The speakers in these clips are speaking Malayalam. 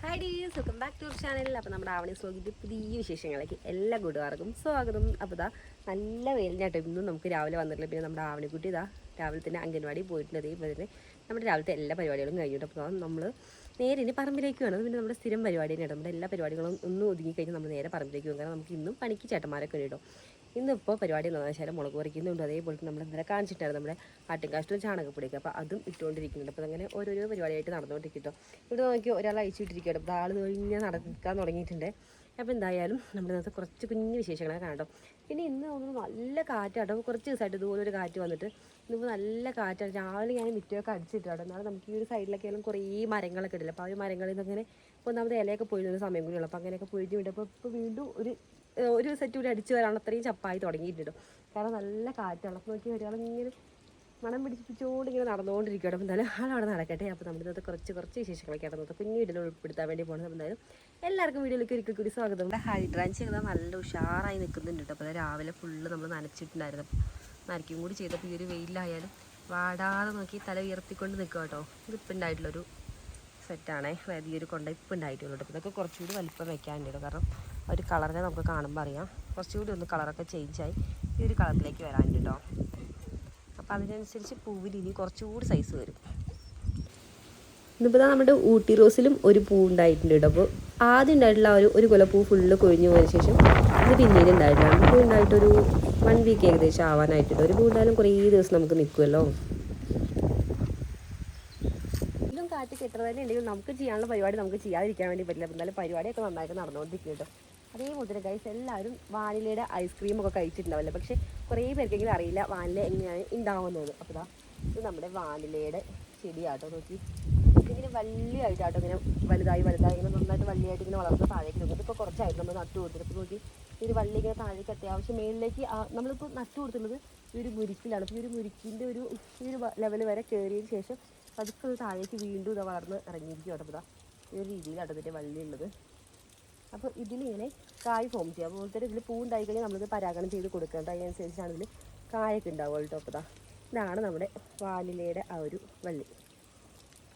Hi ഡീസ് welcome back to channel അപ്പോൾ നമ്മുടെ ആവണി സ്ലോഗിന്റെ പുതിയ വിശേഷങ്ങളിലേക്ക് എല്ലാ കൂട്ടുകാർക്കും സ്വാഗതം. അപ്പോൾ ഇതാ നല്ല വെയിലിനാട്ടോ ഇന്നും നമുക്ക് രാവിലെ വന്നിട്ടില്ല. പിന്നെ നമ്മുടെ ആവണിക്കുട്ടി ഇതാ രാവിലെ തന്നെ അംഗൻവാടി പോയിട്ടുണ്ട്. അതേപോലെ തന്നെ നമ്മുടെ രാവിലത്തെ എല്ലാ പരിപാടികളും കഴിഞ്ഞിട്ട് അപ്പോൾ നമ്മൾ നേരെ ഇനി പറമ്പിലേക്ക് വേണം. പിന്നെ നമ്മുടെ സ്ഥിരം പരിപാടി തന്നെയാണ്. നമ്മുടെ എല്ലാ പരിപാടികളും ഒന്നും ഒതുങ്ങി കഴിഞ്ഞാൽ നമ്മൾ നേരെ പറമ്പിലേക്ക് പോകും. കാരണം നമുക്ക് ഇന്നും പണിക്ക് ചേട്ടന്മാരൊക്കെ ഉണ്ട് ഇന്നിപ്പോൾ പരിപാടി എന്താണെന്ന് വെച്ചാൽ മുളക് പറിക്കുന്നുണ്ട് അതേപോലെ നമ്മൾ ഇന്നലെ കാണിച്ചിട്ടായിരുന്നു നമ്മുടെ ആട്ടിൻകാഷ്ടവും ചാണകപ്പൊടിയൊക്കെ. അപ്പോൾ അതും ഇട്ടുകൊണ്ടിരിക്കുന്നുണ്ട്. അപ്പോൾ അങ്ങനെ ഓരോരോ പരിപാടിയായിട്ട് നടന്നുകൊണ്ടിരിക്കും ഇവിടെ നോക്കി ഒരാൾ അയച്ചിട്ടിരിക്കുകയാണ് അപ്പോൾ ആൾ കഴിഞ്ഞാൽ നടക്കാൻ തുടങ്ങിയിട്ടുണ്ട്. അപ്പോൾ എന്തായാലും നമ്മുടെ ഇന്നത്തെ കുറച്ച് കുഞ്ഞു വിശേഷങ്ങളൊക്കെ കാണട്ടോ പിന്നെ ഇന്ന് തോന്നുന്നു നല്ല കാറ്റാട്ടോ കുറച്ച് ദിവസമായിട്ട് ഇതുപോലെ ഒരു കാറ്റ് വന്നിട്ട് ഇന്നിപ്പോൾ നല്ല കാറ്റാണ്. രാവിലെ ഞാൻ മിറ്റമൊക്കെ അടിച്ചിട്ടാണ്. എന്നാലും നമുക്ക് ഈ ഒരു സൈഡിലൊക്കെ ആയാലും കുറേ മരങ്ങളൊക്കെ ഇടില്ല അപ്പോൾ ആ ഒരു മരങ്ങളിൽ നിന്ന് അങ്ങനെ ഒന്നാമത് ഇലയൊക്കെ പൊഴിഞ്ഞൊരു സമയം കൂടിയുള്ളൂ അപ്പോൾ അങ്ങനെയൊക്കെ പൊഴിഞ്ഞ് വിട്ടപ്പോൾ ഇപ്പോൾ വീണ്ടും ഒരു ഒരു സെറ്റ് കൂടി അടിച്ച് വരാൻ അത്രയും ചപ്പായി തുടങ്ങിയിട്ടുണ്ട്. കാരണം നല്ല കാറ്റുള്ള അപ്പോൾ നോക്കി ഇങ്ങനെ മണം പിടിപ്പിച്ചുകൊണ്ട് ഇങ്ങനെ നടന്നുകൊണ്ടിരിക്കുകയാണ് അപ്പോൾ എന്തായാലും ആളവിടെ നടക്കട്ടെ. അപ്പോൾ നമ്മുടെ ഇന്നത്തെ കുറച്ച് കുറച്ച് വിശേഷങ്ങളൊക്കെ നടന്നത് കുഞ്ഞു വീട്ടിൽ ഉൾപ്പെടുത്താൻ വേണ്ടി പോകുന്നത് അപ്പോൾ എന്തായാലും എല്ലാവർക്കും വീഡിയോയിലേക്ക് ഒരിക്കൽ കൂടി സ്വാഗതം. നമ്മുടെ ഹൈഡ്രാൻസ് ചെയ്താൽ നല്ല ഉഷാറായി നിൽക്കുന്നുണ്ട് കേട്ടോ. അപ്പോൾ രാവിലെ ഫുള്ള് നമ്മൾ നനച്ചിട്ടുണ്ടായിരുന്നു. നനയ്ക്കും കൂടി ചെയ്തപ്പോൾ ഈ ഒരു വെയിലായാലും വാടാതെ നോക്കി തല ഉയർത്തിക്കൊണ്ട് നിൽക്കുക കേട്ടോ. ഇതിപ്പുണ്ടായിട്ടുള്ളൊരു സെറ്റാണേ അതായത് ഈ ഒരു കൊണ്ട ഇപ്പം ഉണ്ടായിട്ടുള്ളൂ കേട്ടോ. ഇതൊക്കെ കുറച്ചുകൂടി വലിപ്പം വെക്കാനുണ്ട് കാരണം ഒരു കളറിനെ നമുക്ക് കാണുമ്പോൾ അറിയാം. കുറച്ചുകൂടി ഒന്ന് കളറൊക്കെ ചേഞ്ചായി ഈ ഒരു കളറിലേക്ക് വരാനുണ്ട് കേട്ടോ അപ്പോൾ അതിനനുസരിച്ച് പൂവിന് ഇനി കുറച്ചുകൂടി സൈസ് വരും. ഇന്നിപ്പോൾ നമ്മുടെ ഊട്ടി റോസിലും ഒരു പൂ ഉണ്ടായിട്ടുണ്ട് കേട്ടോ അപ്പോൾ ആദ്യം ഉണ്ടായിട്ടുള്ള ഒരു ഒരു കൊല പൂ ഫുള്ള് കൊഴിഞ്ഞു പോയതിന് ശേഷം ഇത് പിന്നീട് ഉണ്ടായിട്ടില്ല നമുക്ക് ഉണ്ടായിട്ടൊരു വൺ വീക്ക് ഏകദേശം ആവാനായിട്ടുണ്ട് ഒരു പൂ ഉണ്ടായാലും കുറേ ദിവസം നമുക്ക് നിൽക്കുമല്ലോ ഇതും കാറ്റ് കെട്ടുന്നതന്നെ ഉണ്ടെങ്കിൽ നമുക്ക് ചെയ്യാനുള്ള പരിപാടി നമുക്ക് ചെയ്യാതിരിക്കാൻ വേണ്ടി പറ്റില്ല. എന്നാലും പരിപാടിയൊക്കെ നന്നായിട്ട് നടന്നുകൊണ്ടിരിക്കും കേട്ടോ അതേപോലെ ഗൈസ് എല്ലാവരും വാനിലയുടെ ഐസ്ക്രീം ഒക്കെ കഴിച്ചിട്ടുണ്ടാവില്ല? പക്ഷെ കുറേ പേർക്കെങ്കിലും അറിയില്ല വാനില എങ്ങനെയാണ് ഉണ്ടാവുന്നത്. അപ്പോൾ ഇതാ ഇത് നമ്മുടെ വാനിലയുടെ ചെടിയാട്ടോ നോക്കി. ഇതിങ്ങനെ വലിയായിട്ടാട്ടോ ഇങ്ങനെ വലുതായി വലുതായി ഇങ്ങനെ നന്നായിട്ട് വലിയായിട്ട് ഇങ്ങനെ വളർന്ന് താഴേക്ക് നോക്കും ഇതിപ്പോൾ കുറച്ചായിരുന്നു നമ്മൾ നട്ടു കൊടുത്തിട്ട്. നോക്കി ഒരു വള്ളി ഇങ്ങനെ താഴേക്ക് അത്യാവശ്യം മേളിലേക്ക് നമ്മളിപ്പോൾ നട്ടു കൊടുത്തുള്ളത് ഈ ഒരു മുരിക്കിലാണ്. അപ്പോൾ ഈ ഒരു മുരിക്കിന്റെ ഒരു ഈ ഒരു ലെവൽ വരെ കയറിയതിന് ശേഷം പതുക്കെ താഴേക്ക് വീണ്ടും ഇതാ വളർന്ന് ഇറങ്ങിയിരിക്കും കേട്ടോ ഇതാ ഈ ഒരു രീതിയിലാണ് ഇതിന്റെ വള്ളി ഉള്ളത്. അപ്പോൾ ഇതിലിങ്ങനെ കായ് ഫോം ചെയ്യുക. അതുപോലെ തന്നെ ഇതിൽ പൂ കഴിഞ്ഞാൽ നമ്മളിത് പരാഗണം ചെയ്ത് കൊടുക്കേണ്ട അതിനനുസരിച്ചാണ് ഇതിൽ കായൊക്കെ ഉണ്ടാവുക കേട്ടോ. ഇതാണ് നമ്മുടെ വാലിലയുടെ ആ ഒരു വള്ളി.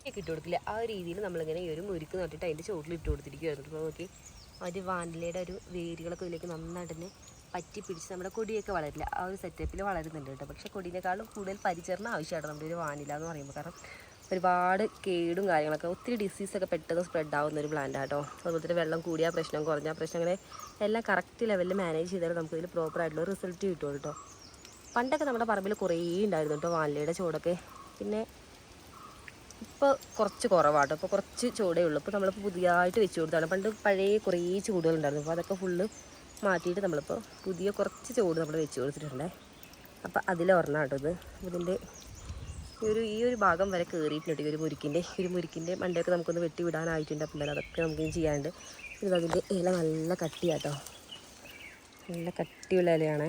ഒക്കെ ഇട്ട് കൊടുക്കില്ല. ആ രീതിയിൽ നമ്മളിങ്ങനെ ഈ ഒരു മുരുക്ക് നട്ടിട്ട് അതിന്റെ ചോട്ടിൽ ഇട്ട് കൊടുത്തിരിക്കുകയായിരുന്നു അപ്പോൾ നോക്കി ഒരു വാനിലയുടെ ഒരു വേരുകളൊക്കെ ഇതിലേക്ക് നന്നായിട്ട് തന്നെ പറ്റി പിടിച്ച് നമ്മുടെ കൊടിയൊക്കെ വളരില്ല. ആ ഒരു സെറ്റപ്പിൽ വളരുന്നുണ്ട് കേട്ടോ. പക്ഷേ കൊടിയേക്കാളും കൂടുതൽ പരിചരണം ആവശ്യമാണ് നമ്മുടെ ഒരു വാനില എന്ന് പറയുമ്പോൾ. കാരണം ഒരുപാട് കേടും കാര്യങ്ങളൊക്കെ ഒത്തിരി ഡിസീസൊക്കെ പെട്ടെന്ന് സ്പ്രെഡ് ആവുന്ന ഒരു പ്ലാന്റ് ആട്ടോ. അതുപോലെ തന്നെ വെള്ളം കൂടിയ പ്രശ്നം കുറഞ്ഞ പ്രശ്നം അങ്ങനെ എല്ലാം കറക്റ്റ് ലെവലിൽ മാനേജ് ചെയ്താൽ നമുക്ക് ഇതിൽ പ്രോപ്പർ ആയിട്ടുള്ള റിസൾട്ട് കിട്ടും കേട്ടോ പണ്ടൊക്കെ നമ്മുടെ പറമ്പിൽ കുറേ ഉണ്ടായിരുന്നു കേട്ടോ വാനിലയുടെ ചൂടൊക്കെ. പിന്നെ ഇപ്പോൾ കുറച്ച് കുറവാട്ടോ ഇപ്പോൾ കുറച്ച് ചൂടേ ഉള്ളൂ. ഇപ്പോൾ നമ്മളിപ്പോൾ പുതിയതായിട്ട് വെച്ച് കൊടുത്താണ് പണ്ട് പഴയ കുറേ ചൂടുകളുണ്ടായിരുന്നു അപ്പോൾ അതൊക്കെ ഫുള്ള് മാറ്റിയിട്ട് നമ്മളിപ്പോൾ പുതിയ കുറച്ച് ചൂട് നമ്മൾ വെച്ച് കൊടുത്തിട്ടുണ്ടേ. അപ്പോൾ അതിലൊരെണ്ണം കേട്ടോ ഇത്. ഇതിന്റെ ഈ ഒരു ഈ ഒരു ഭാഗം വരെ കയറിയിട്ടുണ്ട് ഈ ഒരു മുരിക്കിന്റെ ഈ ഒരു മുരിക്കിന്റെ മണ്ടയൊക്കെ നമുക്കൊന്ന് വെട്ടി വിടാനായിട്ടുണ്ട് അപ്പം എന്തായാലും അതൊക്കെ നമുക്ക് ചെയ്യാണ്ട് ഇത് അതിന്റെ ഇല നല്ല കട്ടിയാട്ടോ. നല്ല കട്ടിയുള്ള ഇലയാണേ.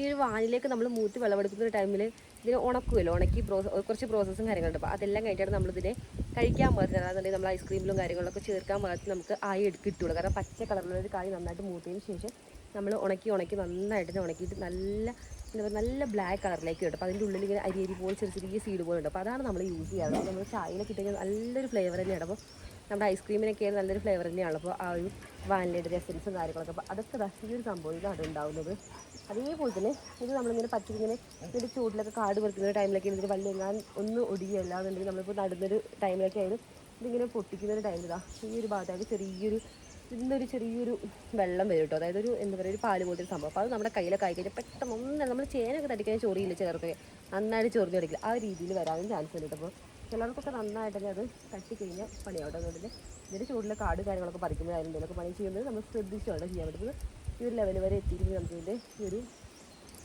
ഈ ഒരു വാനിലേക്ക് നമ്മൾ മൂത്ത് വിളവെടുക്കുന്ന ഒരു ടൈമിൽ ഇതിന് ഉണക്കുമല്ലോ ഉണക്കി പ്രോസസ് കുറച്ച് പ്രോസസ്സും കാര്യങ്ങളുണ്ട്. അപ്പോൾ അതെല്ലാം കഴിഞ്ഞിട്ടാണ് നമ്മളിതിനെ കഴിക്കാൻ പാകത്തിന് നമ്മൾ ഐസ്ക്രീമിലും കാര്യങ്ങളിലൊക്കെ ചേർക്കാൻ പാകത്തിന് നമുക്ക് ആയി കിട്ടുള്ളൂ. കാരണം പച്ച കളറിലുള്ള ഒരു കായ് നന്നായിട്ട് മൂത്തതിന് ശേഷം നമ്മൾ ഉണക്കി ഉണക്കി നന്നായിട്ട് ഉണക്കിയിട്ട് നല്ല എന്താ പറയുക നല്ല ബ്ലാക്ക് കളറിലേക്ക് കിട്ടും അപ്പോൾ അതിന്റെ ഉള്ളിൽ ഇങ്ങനെ അരി അരി പോലെ ചെറിയ ചെറിയ സീഡ് പോലെ ഉണ്ട് അപ്പോൾ അതാണ് നമ്മൾ യൂസ് ചെയ്യാറ് നമ്മൾ ചായയിലൊക്കെ ഇട്ടുകഴിഞ്ഞാൽ നല്ലൊരു ഫ്ലേവർ തന്നെയാണ്. അപ്പോൾ നമ്മുടെ ഐസ്ക്രീമിനൊക്കെ നല്ലൊരു ഫ്ലേവർ തന്നെയാണ്. അപ്പോൾ ആ ഒരു വാനിലയുടെ എസൻസും കാര്യങ്ങളൊക്കെ. അപ്പോൾ അതൊക്കെ ഈ ഒരു സംഭവം ഇതാണ് ഉണ്ടാവുന്നത്. അതേപോലെ തന്നെ ഇത് നമ്മളിങ്ങനെ പറ്റിങ്ങനെ ഇതിന്റെ ചൂടിലൊക്കെ കാട് പറിക്കുന്ന ടൈമിലൊക്കെ ഇതിന് വല്ല എങ്ങാൻ ഒന്ന് ഒടിയല്ല എന്നുണ്ടെങ്കിൽ നമ്മളിപ്പോൾ നടുന്നൊരു ടൈമിലൊക്കെ ആയാലും ഇതിങ്ങനെ പൊട്ടിക്കുന്ന ഒരു ടൈമിൽ ഇതാ. ഈ ഒരു ഭാഗത്തായിട്ട് ചെറിയൊരു ഇന്നൊരു ചെറിയൊരു വെള്ളം വരും കേട്ടോ. അതായത് ഒരു എന്താ പറയുക ഒരു പാൽ പോലത്തെ സംഭവം. അപ്പോൾ അത് നമ്മുടെ കയ്യിലൊക്കെ ആയി കഴിഞ്ഞാൽ പെട്ടെന്ന് ഒന്നും നമ്മൾ ചേനൊക്കെ തടിക്കാൻ ചൊറിയില്ല ചേർത്തൊക്കെ നന്നായിട്ട് ചൊറിഞ്ഞ് തടിക്കില്ല ആ രീതിയിൽ വരാനും ചാൻസ് ഉണ്ട് അപ്പോൾ ചിലർക്കൊക്കെ നന്നായിട്ട് തന്നെ അത് തട്ടി കഴിഞ്ഞാൽ പണിയാവട്ടെ എന്നുണ്ടെങ്കിൽ ഇതിന്റെ ചൂടിലെ കാട് കാര്യങ്ങളൊക്കെ പറിക്കുമ്പോഴായിരുന്നു എന്തെങ്കിലുമൊക്കെ പണി ചെയ്യുന്നത്. നമ്മൾ ശ്രദ്ധിച്ചുകൊണ്ട് ചെയ്യാൻ പറ്റുന്നത്. ഈ ഒരു ലെവൽ വരെ എത്തിയിട്ട് നമുക്ക് ഇതിന്റെ ഈ ഒരു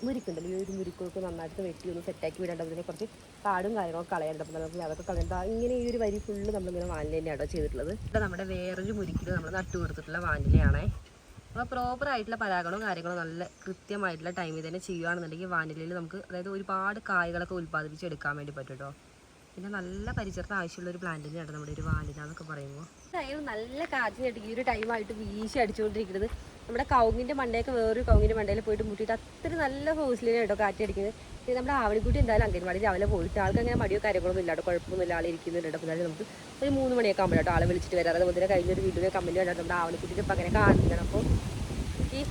മുരിക്കുണ്ടല്ലോ. ഈ ഒരു മുരിക്കൊക്കെ നന്നായിട്ട് വെട്ടി ഒന്ന് സെറ്റാക്കി വിടേണ്ടതിനെ കുറച്ച് കാടും കാര്യങ്ങളൊക്കെ കളയാനുണ്ട് അപ്പോൾ നമുക്ക് അതൊക്കെ കളയണ്ട ഇങ്ങനെ ഈ ഒരു വരി ഫുള്ള് നമ്മളിങ്ങനെ വാനില തന്നെയാണോ ചെയ്തിട്ടുള്ളത്. ഇവിടെ നമ്മുടെ വേറൊരു മുരിക്കിൽ നമ്മൾ നട്ടു കൊടുത്തിട്ടുള്ള വാനിലയാണേ. അപ്പോൾ പ്രോപ്പർ ആയിട്ടുള്ള പരാഗണവും കാര്യങ്ങളും നല്ല കൃത്യമായിട്ടുള്ള ടൈമിൽ തന്നെ ചെയ്യുകയാണെന്നുണ്ടെങ്കിൽ വാനിലയിൽ നമുക്ക് അതായത് ഒരുപാട് കായ്കളൊക്കെ ഉൽപ്പാദിപ്പിച്ചെടുക്കാൻ വേണ്ടി പറ്റും കേട്ടോ പിന്നെ നല്ല പരിചരണം ആവശ്യമുള്ള ഒരു പ്ലാന്റ് തന്നെയാണ് നമ്മുടെ ഒരു വാനില എന്നൊക്കെ പറയുമ്പോൾ അതായത് നല്ല കാറ്റിനായിട്ട് ഈ ഒരു ടൈമായിട്ട് വീശി അടിച്ചുകൊണ്ടിരിക്കുന്നത്. നമ്മുടെ കൗങ്ങിന്റെ മണ്ടയൊക്കെ വേറൊരു കൗങ്ങിന്റെ മണ്ടയിൽ പോയിട്ട് മുട്ടിയിട്ട് അത്ര നല്ല ഹോസിലാണ് കേട്ടോ കാറ്റടിക്കുന്നത് നമ്മുടെ ആവണിക്കുട്ടി എന്തായാലും അംഗൻവാടി രാവിലെ പോയിട്ട് ആൾക്ക് അങ്ങനെ മടിയോ കാര്യങ്ങളൊന്നും ഇല്ലാട്ടോ കുഴപ്പമൊന്നുമില്ല. ആൾ ഇരിക്കുന്നുണ്ട്. അപ്പോൾ നമുക്ക് ഒരു മൂന്ന് മണിയൊക്കെ ആകുമ്പോഴാട്ടോ ആളെ വിളിച്ചിട്ട് വരാം അതുപോലെ തന്നെ കഴിഞ്ഞൊരു വീഡിയോ കമന്റ് കണ്ടാൽ നമ്മുടെ ആവണിക്കുട്ടിന്റെ ഇപ്പം അങ്ങനെ കാണുന്നുണ്ട് അപ്പോൾ എനിക്ക്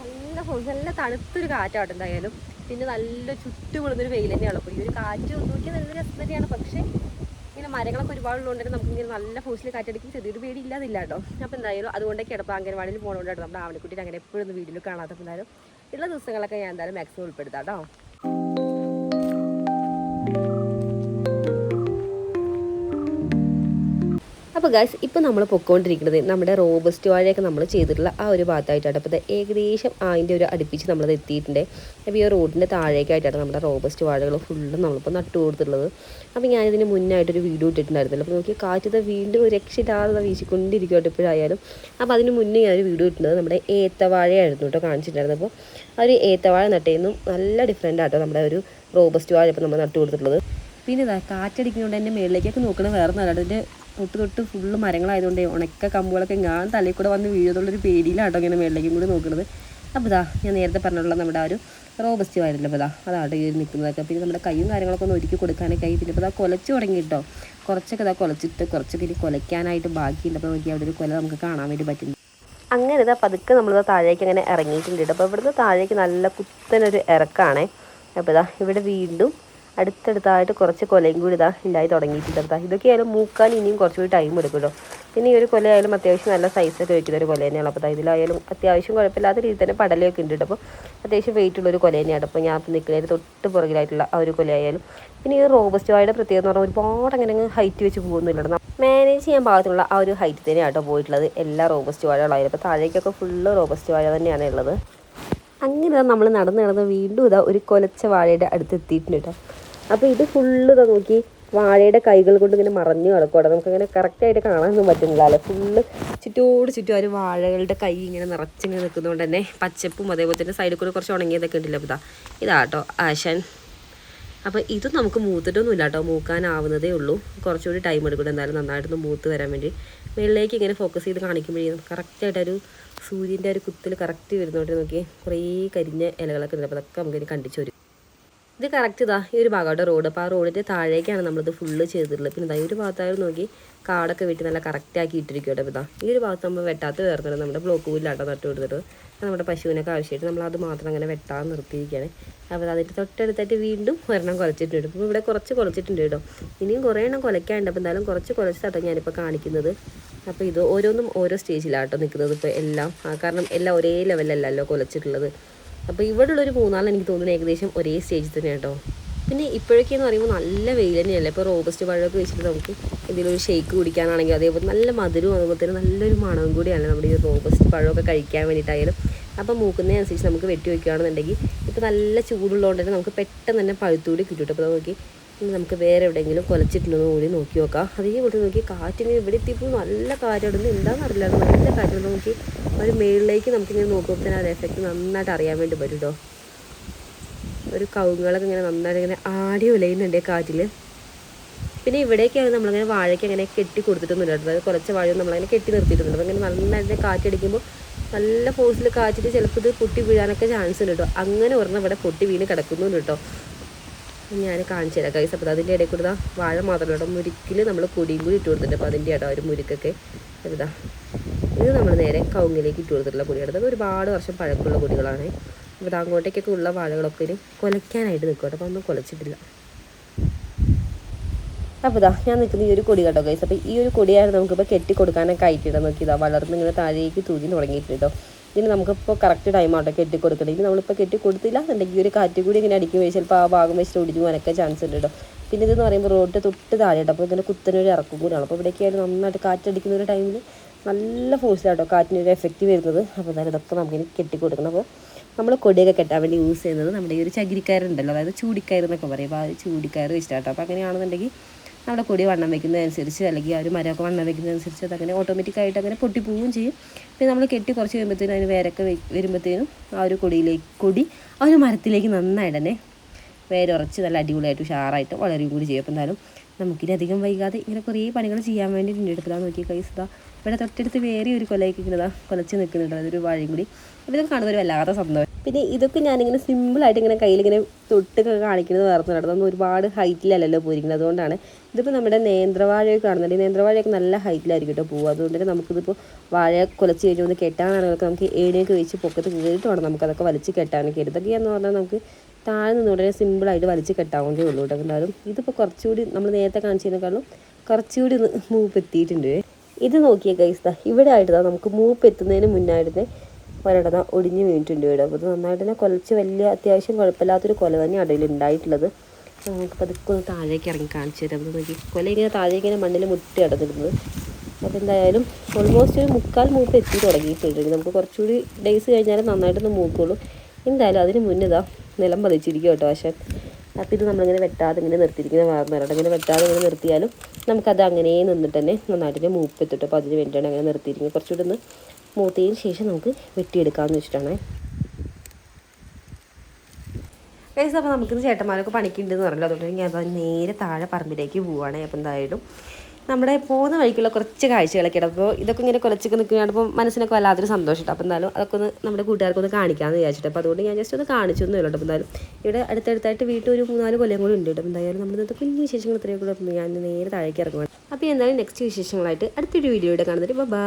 നല്ല നല്ല തണുത്തൊരു കാറ്റാട്ടോ എന്തായാലും. പിന്നെ നല്ല ചുറ്റുമുള്ളൊരു വെയിൽ തന്നെയാണ്. അപ്പോൾ ഈ ഒരു കാറ്റ് നോക്കിയാൽ നല്ല രസം തന്നെയാണ് പക്ഷേ ഇങ്ങനെ മരങ്ങളൊക്കെ ഒരുപാട് ഉള്ളതുകൊണ്ട് തന്നെ നമുക്ക് ഇങ്ങനെ നല്ല ഫോഴ്സിൽ കാറ്റടിക്കും. ചെറിയൊരു പേടി ഇല്ലാതില്ല കേട്ടോ. അപ്പോൾ എന്തായാലും അതുകൊണ്ട് കിടപ്പ് അംഗൻവാടിയിൽ പോകുന്നതുകൊണ്ടാണ് നമ്മുടെ ആവണിക്കുട്ടിയിൽ അങ്ങനെ എപ്പോഴും വീഡിയോയിൽ കാണാത്തപ്പോൾ എന്തായാലും ഉള്ള ദിവസങ്ങളൊക്കെ ഞാൻ എന്തായാലും മാക്സിമം ഉൾപ്പെടുത്താം കേട്ടോ. അപ്പോൾ ഗായ്സ് ഇപ്പോൾ നമ്മൾ പൊക്കോണ്ടിരിക്കുന്നത് നമ്മുടെ റോബസ്റ്റ് വാഴയൊക്കെ നമ്മൾ ചെയ്തിട്ടുള്ള ആ ഒരു ഭാഗത്തായിട്ടാണ്. അപ്പോൾ ഏകദേശം അതിന്റെ ഒരു അടുപ്പിച്ച് നമ്മളത് എത്തിയിട്ടുണ്ട്. അപ്പോൾ ഈ റോഡിന്റെ താഴേക്കായിട്ടാണ് നമ്മുടെ റോബസ്റ്റ് വാഴകൾ ഫുള്ളും നമ്മളിപ്പോൾ നട്ടു കൊടുത്തിട്ടുള്ളത്. അപ്പോൾ ഞാനിതിന് മുന്നായിട്ടൊരു വീഡിയോ ഇട്ടിട്ടുണ്ടായിരുന്നല്ലോ. അപ്പോൾ നോക്കി കാറ്റത് വീണ്ടും രക്ഷയില്ലാതെ വീശിക്കൊണ്ടിരിക്കട്ടെ ഇപ്പോഴായാലും അപ്പോൾ അതിന് മുന്നേ ഞാനൊരു വീഡിയോ ഇട്ടുന്നത് നമ്മുടെ ഏത്തവാഴയായിരുന്നു കേട്ടോ കാണിച്ചിട്ടുണ്ടായിരുന്നത്. അപ്പോൾ ആ ഒരു ഏത്തവാഴ നട്ടേന്നും നല്ല ഡിഫറെന്റ് ആട്ടോ നമ്മുടെ ഒരു റോബസ്റ്റ് വാഴ ഇപ്പോൾ നമ്മൾ നട്ടു കൊടുത്തിട്ടുള്ളത്. പിന്നെ ഇതാ കാറ്റടിക്കുന്നതുകൊണ്ട് എന്റെ മേളിലേക്കൊക്കെ നോക്കണത് വേറെ നല്ല അതിന്റെ തൊട്ട് തൊട്ട് ഫുള്ള് മരങ്ങളായതുകൊണ്ട് ഉണക്ക കമ്പുകളൊക്കെ ഞാൻ തലയിൽ കൂടെ വന്ന് വീഴുന്നുള്ളൊരു പേടിയിലാട്ടോ ഇങ്ങനെ മേളിലേക്കും കൂടി നോക്കുന്നത് അപ്പോൾ ഇതാ ഞാൻ നേരത്തെ പറഞ്ഞിട്ടുള്ള നമ്മുടെ ആ ഒരു റോബസ്റ്റ് ആയിരുന്നല്ലോ അപ്പോൾ ഇതാ അതാണ് ഈ നിൽക്കുന്നതൊക്കെ പിന്നെ നമ്മുടെ കൈയും കാര്യങ്ങളൊക്കെ ഒന്ന് ഒരുക്കി കൊടുക്കാനൊക്കെ ആയി. പിന്നെ ഇപ്പോൾ ഇതാ കുലച്ച് തുടങ്ങി കേട്ടോ കുറച്ചൊക്കെ ഇതാ കുലച്ചിട്ട് കുറച്ചൊക്കെ ഇനി കുലയ്ക്കാനായിട്ട് ബാക്കിയുണ്ട്. അപ്പോൾ നോക്കി അവിടെ ഒരു കുല നമുക്ക് കാണാൻ വേണ്ടി പറ്റും. അങ്ങനെ ഇതാ പതുക്കെ നമ്മളിതാ താഴേക്ക് അങ്ങനെ ഇറങ്ങിയിട്ടുണ്ട് കേട്ടോ അപ്പോൾ ഇവിടുന്ന് താഴേക്ക് നല്ല കുത്തനൊരു ഇറക്കാണേ. അപ്പോൾ ഇതാ ഇവിടെ വീണ്ടും അടുത്തടുത്തായിട്ട് കുറച്ച് കൊലയും കൂടി ഇതാ ഉണ്ടായി തുടങ്ങിയിട്ടുണ്ട് ഇതാ ഇതൊക്കെ ആയാലും മൂക്കാൻ ഇനിയും കുറച്ചുകൂടി ടൈം എടുക്കുമല്ലോ പിന്നെ ഈ ഒരു കൊല ആയാലും അത്യാവശ്യം നല്ല സൈസൊക്കെ വയ്ക്കുന്ന ഒരു കൊല തന്നെയാണ് അപ്പോൾ ഇതിലായാലും അത്യാവശ്യം കുഴപ്പമില്ലാത്ത രീതിയിൽ തന്നെ പടലയൊക്കെ ഉണ്ട് കേട്ടോ. അപ്പോൾ അത്യാവശ്യം വെയിറ്റ് ഉള്ള ഒരു കൊല തന്നെയാണ് അപ്പോൾ ഞാൻ നിൽക്കുന്നതിന് തൊട്ട് പുറകിലായിട്ടുള്ള ആ ഒരു കൊലയായാലും. പിന്നെ ഈ റോബസ്റ്റ് വാഴയുടെ പ്രത്യേകത എന്ന് പറഞ്ഞാൽ ഒരുപാട് അങ്ങനെ അങ്ങ് ഹൈറ്റ് വെച്ച് പോകുന്നില്ല മാനേജ് ചെയ്യാൻ പാകത്തിനുള്ള ആ ഒരു ഹൈറ്റ് തന്നെയാണ് കേട്ടോ പോയിട്ടുള്ളത്. എല്ലാ റോബസ്റ്റ് വാഴകളായാലും അപ്പോൾ താഴേക്കൊക്കെ ഫുള്ള് റോബസ്റ്റ് വാഴ തന്നെയാണ് ഉള്ളത്. അങ്ങനെ നമ്മൾ നടന്ന് നടന്ന് വീണ്ടും ഇതാ ഒരു കൊലച്ച വാഴയുടെ അടുത്ത് എത്തിയിട്ടുണ്ട് കേട്ടോ. അപ്പോൾ ഇത് ഫുള്ള് നോക്കി. വാഴയുടെ കൈകൾ കൊണ്ട് ഇങ്ങനെ മറഞ്ഞു കിടക്കുവാണ് നമുക്കങ്ങനെ കറക്റ്റായിട്ട് കാണാനൊന്നും പറ്റുന്നില്ല അല്ലേ? ഫുള്ള് ചുറ്റോട് ചുറ്റും ആ വാഴകളുടെ കൈ ഇങ്ങനെ നിറച്ചിങ്ങനെ നിൽക്കുന്നതുകൊണ്ട് തന്നെ പച്ചപ്പും അതേപോലെ തന്നെ സൈഡിൽ കൂടെ കുറച്ച് ഉണങ്ങിയതൊക്കെ ഉണ്ടല്ലോ. ഇതാ ഇതാട്ടോ ആശൻ. അപ്പോൾ ഇത് നമുക്ക് മൂത്തിട്ടൊന്നും ഇല്ല കേട്ടോ. മൂക്കാനാവുന്നതേ ഉള്ളൂ. കുറച്ചുകൂടി ടൈം എടുക്കും എന്തായാലും നന്നായിട്ടൊന്ന് മൂത്ത് വരാൻ വേണ്ടി. മേളിലേക്ക് ഇങ്ങനെ ഫോക്കസ് ചെയ്ത് കാണിക്കുമ്പോഴേ കറക്റ്റായിട്ടൊരു സൂര്യന്റെ ഒരു കുത്തിൽ കറക്റ്റ് വരുന്നോട്ട് നോക്കി കുറേ കരിഞ്ഞ ഇലകളൊക്കെ ഉണ്ട് അപ്പോൾ അതൊക്കെ നമുക്കിനി കണ്ടിച്ചു വരും. ഇത് കറക്റ്റ് ഇതാ ഈ ഒരു ഭാഗമായിട്ട് റോഡ് അപ്പോൾ ആ റോഡിന്റെ താഴേക്കാണ് നമ്മളിത് ഫുള്ള് ചെയ്തിട്ടുള്ളത്. പിന്നെ ഇതാ ഈ ഒരു ഭാഗത്തായാലും നോക്കി കാടൊക്കെ വെട്ടി നല്ല കറക്റ്റ് ആക്കി കേട്ടോ ഇതാ. ഈ ഒരു ഭാഗത്ത് നമ്മൾ വെട്ടാത്ത വേർന്നിട്ട് നമ്മുടെ ബ്ലോക്ക് പുല്ലാട്ടോ നട്ട് കൊടുത്തിട്ട്. നമ്മുടെ പശുവിനൊക്കെ ആവശ്യമായിട്ട് നമ്മൾ അത് മാത്രം അങ്ങനെ വെട്ടാൻ നിർത്തിയിരിക്കുകയാണ്. അപ്പോൾ അതിന്റെ തൊട്ടടുത്തായിട്ട് വീണ്ടും ഒരെണ്ണം കുറച്ചിട്ടുണ്ട് അപ്പോൾ ഇവിടെ കുറച്ച് കുറച്ചിട്ടുണ്ട് കേട്ടോ. ഇനിയും കുറേ എണ്ണം കുലയ്ക്കാണ്ട് അപ്പോൾ എന്തായാലും കുറച്ച് കുലച്ചിട്ടാട്ടോ ഞാനിപ്പോൾ കാണിക്കുന്നത്. അപ്പോൾ ഇത് ഓരോന്നും ഓരോ സ്റ്റേജിലാട്ടോ നിൽക്കുന്നത്. ഇപ്പോൾ എല്ലാം കാരണം എല്ലാം ഒരേ ലെവലല്ലല്ലോ കുലച്ചിട്ടുള്ളത്. അപ്പോൾ ഇവിടെ ഉള്ളൊരു മൂന്നാളിന് എനിക്ക് തോന്നുന്നു ഏകദേശം ഒരേ സ്റ്റേജിൽ തന്നെ കേട്ടോ. പിന്നെ ഇപ്പോഴൊക്കെയെന്ന് പറയുമ്പോൾ നല്ല വെയിൽ തന്നെയല്ലേ? ഇപ്പോൾ റോബസ്റ്റ് പഴമൊക്കെ വെച്ചിട്ട് നമുക്ക് എന്തെങ്കിലും ഷേക്ക് കുടിക്കാനാണെങ്കിൽ അതേപോലെ നല്ല മധുരവും അതുപോലെ തന്നെ നല്ലൊരു മണവും കൂടിയാണ് നമ്മുടെ ഈ റോബസ്റ്റ് പഴമൊക്കെ കഴിക്കാൻ വേണ്ടിയിട്ടായാലും. അപ്പോൾ മൂക്കുന്നതിനനുസരിച്ച് നമുക്ക് വെട്ടി വയ്ക്കുകയാണെന്നുണ്ടെങ്കിൽ ഇപ്പോൾ നല്ല ചൂടുള്ളതുകൊണ്ട് തന്നെ നമുക്ക് പെട്ടെന്ന് തന്നെ പഴുത്തുകൂടി കിട്ടും അപ്പോൾ നോക്കി ഇനി നമുക്ക് വേറെ എവിടെയെങ്കിലും കൊലച്ചിട്ടുണ്ടെന്ന് കൂടി നോക്കി നോക്കാം. അതേപോലെ നോക്കി കാറ്റിങ്ങനെ ഇവിടെ എത്തിയപ്പോൾ നല്ല കാറ്റുണ്ട് എന്താണെന്ന് അറിയില്ല. നല്ല കാറ്റുണ്ട് നോക്കി ഒരു മേളിലേക്ക് നമുക്കിങ്ങനെ നോക്കുമ്പോൾ തന്നെ അത് എഫക്റ്റ് നന്നായിട്ട് അറിയാൻ വേണ്ടി പറ്റും കേട്ടോ ഒരു കവുങ്ങളൊക്കെ ഇങ്ങനെ നന്നായിട്ട് ഇങ്ങനെ ആടി ഉലയുന്നുണ്ട് കാറ്റിൽ പിന്നെ ഇവിടേക്കാണ് നമ്മളിങ്ങനെ വാഴയ്ക്ക് അങ്ങനെ കെട്ടി കൊടുത്തിട്ടൊന്നുമില്ല അതായത് കുറച്ച് വാഴ നമ്മളങ്ങനെ കെട്ടി നിർത്തിയിട്ടുണ്ട് അപ്പോൾ ഇങ്ങനെ നന്നായിട്ട് കാറ്റടിക്കുമ്പോൾ നല്ല ഫോഴ്സിൽ കാറ്റിട്ട് ചിലപ്പോൾ ഇത് പൊട്ടി വീഴാനൊക്കെ ചാൻസ് ഉണ്ട് കേട്ടോ അങ്ങനെ ഒരെണ്ണം ഇവിടെ പൊട്ടി വീണ് കിടക്കുന്നുണ്ട് കേട്ടോ ഞാൻ കാണിച്ചു തരാം. കൈസ് അപ്പോൾ അതിന്റെ ഇടയിൽ കൂടെ ദാ വാഴ മാത്രമല്ല കേട്ടോ മുരിക്കിൽ നമ്മൾ കൊടിയും കൂടി ഇട്ട് കൊടുത്തിട്ടുണ്ട്. അപ്പോൾ അതിന്റെ ഇടാ ഒരു മുരിക്കൊക്കെ. ഇതാ ഇത് നമ്മൾ നേരെ കൗങ്ങിലേക്ക് ഇട്ട് കൊടുത്തിട്ടുള്ള കൊടിയാണ് അതൊക്കെ ഒരുപാട് വർഷം പഴക്കമുള്ള കുടികളാണ് അപ്പോൾ അങ്ങോട്ടേക്കൊക്കെ ഉള്ള വാഴകളൊക്കെ ഇനി കുലയ്ക്കാനായിട്ട് നിൽക്കും അപ്പോൾ ഒന്നും കുലച്ചിട്ടില്ല. അപ്പോൾ ഇതാ ഞാൻ നിൽക്കുന്ന ഈ ഒരു കൊടി കേട്ടോ കൈസ് അപ്പോൾ ഈ ഒരു കൊടിയാണ് നമുക്കിപ്പോൾ കെട്ടി കൊടുക്കാനൊക്കെ ആയിട്ടിടാം നോക്കി വളർന്ന് ഇങ്ങനെ താഴേക്ക് തൂങ്ങി തുടങ്ങിയിട്ടുണ്ട് കേട്ടോ ഇതിന് നമുക്കിപ്പോൾ കറക്റ്റ് ടൈം ആട്ടോ കെട്ടി കൊടുക്കണം ഇനി നമ്മളിപ്പോൾ കെട്ടി കൊടുത്തില്ല എന്നുണ്ടെങ്കിൽ ഒരു കാറ്റ് കൂടി ഇങ്ങനെ അടിക്കുമ്പോൾ ചിലപ്പോൾ ആ ഭാഗം വെച്ചിട്ട് ഒടിഞ്ഞു പോകാനൊക്കെ ചാൻസ് ഉണ്ട് കേട്ടോ പിന്നെ ഇതെന്ന് പറയുമ്പോൾ റോഡ് തൊട്ട് താഴെ കേട്ടോ അപ്പോൾ ഇങ്ങനെ കുത്തനൊരു ഇറക്കും കൂടിയാണ് അപ്പോൾ ഇവിടേക്കായാലും നന്നായിട്ട് കാറ്റടിക്കുന്ന ഒരു ടൈമിൽ നല്ല ഫോഴ്സിലാട്ടോ കാറ്റിനൊരു എഫക്റ്റ് വരുന്നത്. അപ്പോൾ എന്തായാലും ഇതൊക്കെ നമുക്കിനി കെട്ടി കൊടുക്കണം അപ്പോൾ നമ്മൾ കൊടിയൊക്കെ കെട്ടാൻ വേണ്ടി യൂസ് ചെയ്യുന്നത് നമ്മുടെ ഈ ഒരു ചകിരിക്കയറുണ്ടല്ലോ. അതായത് ചൂടിക്കയർ എന്നൊക്കെ പറയും. അപ്പോൾ ആ ചൂടിക്കയർ വെച്ചിട്ടാട്ടോ. അപ്പോൾ അങ്ങനെയാണെന്നുണ്ടെങ്കിൽ നമ്മുടെ കൊടി വണ്ണം വെക്കുന്നതനുസരിച്ച് അല്ലെങ്കിൽ ആ ഒരു മരമൊക്കെ വണ്ണം വെക്കുന്നതനുസരിച്ച് അതങ്ങനെ ഓട്ടോമാറ്റിക്കായിട്ട് അങ്ങനെ പൊട്ടിപ്പോവുകയും ചെയ്യും. പിന്നെ നമ്മൾ കെട്ടി കുറച്ച് കഴിയുമ്പോഴത്തേനും അതിന് വേരൊക്കെ വരുമ്പോഴത്തേനും ആ ഒരു കൊടിയിലേക്ക് കൊടി ആ ഒരു മരത്തിലേക്ക് നന്നായിട്ട് തന്നെ വേരുറച്ച് നല്ല അടിപൊളിയായിട്ട് ഉഷാറായിട്ട് വളരുകയും കൂടി ചെയ്യും. അപ്പോൾ എന്തായാലും നമുക്കിനി അധികം വൈകാതെ ഇങ്ങനെ കുറേ പണികൾ ചെയ്യാൻ വേണ്ടിയിട്ടുണ്ട് എടുത്തതാ നോക്കി കൈസ് ഇതാ ഇവിടെ തൊട്ടടുത്ത് വേറെ ഒരു കൊലയൊക്കെ ഇങ്ങനെ കൊലച്ച് നിൽക്കുന്നുണ്ട്. അതൊരു വാഴയും കൂടി. അപ്പോൾ ഇതൊക്കെ കാണുമ്പോൾ ഒരു വല്ലാത്ത സന്തോഷം. പിന്നെ ഇതൊക്കെ ഞാനിങ്ങനെ സിമ്പിളായിട്ട് ഇങ്ങനെ കയ്യിലിങ്ങനെ തൊട്ടൊക്കെ കാണിക്കുന്നത് നടത്തുന്നുണ്ട് നടന്നു ഒരുപാട് ഹൈറ്റിലല്ലല്ലോ പോയിരിക്കുന്നത്. അതുകൊണ്ടാണ് ഇതിപ്പോൾ നമ്മുടെ നേന്ത്രവാഴയൊക്കെ കാണുന്നുണ്ട്. നേന്ത്രവാഴയൊക്കെ നല്ല ഹൈറ്റിലായിരിക്കും കേട്ടോ പോകുക അതുകൊണ്ട് തന്നെ നമുക്കിതിപ്പോൾ വാഴ കുലച്ച് കഴിഞ്ഞ് ഒന്ന് കെട്ടാനാണെങ്കിലൊക്കെ നമുക്ക് ഏണിയൊക്കെ വെച്ച് പൊക്കത്ത് കയറിയിട്ട് വേണം നമുക്കതൊക്കെ വലിച്ച് കെട്ടാനൊക്കെ. ഇതൊക്കെയാന്ന് പറഞ്ഞാൽ നമുക്ക് താഴെ നിന്ന് ഉടനെ സിമ്പിളായിട്ട് വലിച്ച് കെട്ടാവുന്നതേ ഉള്ളൂ കേട്ടോ. എന്തായാലും ഇതിപ്പോൾ കുറച്ചുകൂടി നമ്മൾ നേരത്തെ കാണിച്ചതിനേക്കാളും കുറച്ചുകൂടി ഒന്ന് മൂപ്പ് എത്തിയിട്ടുണ്ട് ഇത് നോക്കിയ ഗൈസ് ഇവിടെ ആയിട്ട് നമുക്ക് മൂപ്പ് എത്തുന്നതിന് മുന്നായിട്ട് ഒരിടന ഒടിഞ്ഞു വീണിട്ടുണ്ട് ഇവിടെ. അപ്പോൾ ഇത് നന്നായിട്ട് കുലച്ച് വലിയ അത്യാവശ്യം കുഴപ്പമില്ലാത്തൊരു കൊല തന്നെ അടയിൽ ഉണ്ടായിട്ടുള്ളത്. നമുക്ക് പതുക്കെ ഒന്ന് താഴേക്ക് ഇറങ്ങി കാണിച്ചു തരാം. നോക്കി കൊല ഇങ്ങനെ താഴേക്ക് ഇങ്ങനെ മണ്ണിൽ മുട്ടി അടഞ്ഞിരുന്നത് അപ്പോൾ എന്തായാലും ഓൾമോസ്റ്റ് ഒരു മുക്കാൽ മൂപ്പ് എത്തി തുടങ്ങിയിട്ടുണ്ട്. നമുക്ക് കുറച്ചുകൂടി ഡേയ്സ് കഴിഞ്ഞാൽ നന്നായിട്ടൊന്ന് മൂക്കുള്ളൂ. എന്തായാലും അതിന് മുന്നേ ഇതാ നിലം പതിച്ചിരിക്കും കേട്ടോ പക്ഷേ അപ്പോൾ ഇത് നമ്മളിങ്ങനെ വെട്ടാതെ ഇങ്ങനെ നിർത്തിയിരിക്കുന്ന വാർന്നറട്ട് ഇങ്ങനെ വെട്ടാതെ ഇങ്ങനെ നിർത്തിയാലും നമുക്കത് അങ്ങനെ നിന്നിട്ട് തന്നെ നന്നായിട്ട് മൂപ്പെത്തിട്ട് അപ്പോൾ അതിന് വേണ്ടിയാണ് അങ്ങനെ നിർത്തിയിരിക്കുന്നത്. കുറച്ചുകൂടി ഒന്ന് മൂത്തതിന് ശേഷം നമുക്ക് വെട്ടിയെടുക്കാമെന്ന് വെച്ചിട്ടാണ്. ഗൈസ് അപ്പോൾ നമുക്കിന്ന് ചേട്ടന്മാരൊക്കെ പണിക്കുണ്ടെന്ന് പറഞ്ഞല്ലോ. അതുകൊണ്ട് ഞാൻ നേരെ താഴെ പറമ്പിലേക്ക് പോവുകയാണെങ്കിൽ അപ്പോൾ എന്തായാലും നമ്മുടെ പോകുന്ന വഴിക്കുള്ള കുറച്ച് കാഴ്ചകളൊക്കെ അപ്പോൾ ഇതൊക്കെ ഇങ്ങനെ കുറച്ചൊക്കെ നിൽക്കുകയാണ് അപ്പോൾ മനസ്സിനൊക്കെ വല്ലാത്തൊരു സന്തോഷമുണ്ട് അപ്പോൾ എന്തായാലും അതൊക്കെ ഒന്ന് നമ്മുടെ കൂട്ടുകാർക്കൊന്ന് കാണിക്കാമെന്ന് വിചാരിച്ചിട്ട്. അപ്പോൾ അതുകൊണ്ട് ഞാൻ ജസ്റ്റ് ഒന്ന് കാണിച്ചു എന്നേ ഉള്ളൂ അപ്പോൾ എന്തായാലും ഇവിടെ അടുത്തടുത്തായിട്ട് വീട്ടിൽ ഒരു മൂന്നാൽ കൊല്ലം കൂടി ഉണ്ട് അപ്പോൾ എന്തായാലും നമ്മൾ ഇന്നത്തെ കുഞ്ഞു വിശേഷങ്ങൾ ഇത്രയൊക്കെ കൂടെ ഞാൻ നേരെ താഴേക്ക് ഇറങ്ങുകയാണ് അപ്പോൾ എന്തായാലും നെക്സ്റ്റ് വിശേഷങ്ങളായിട്ട് അടുത്തൊരു വീഡിയോയുടെ കാണുന്നത് ബൈ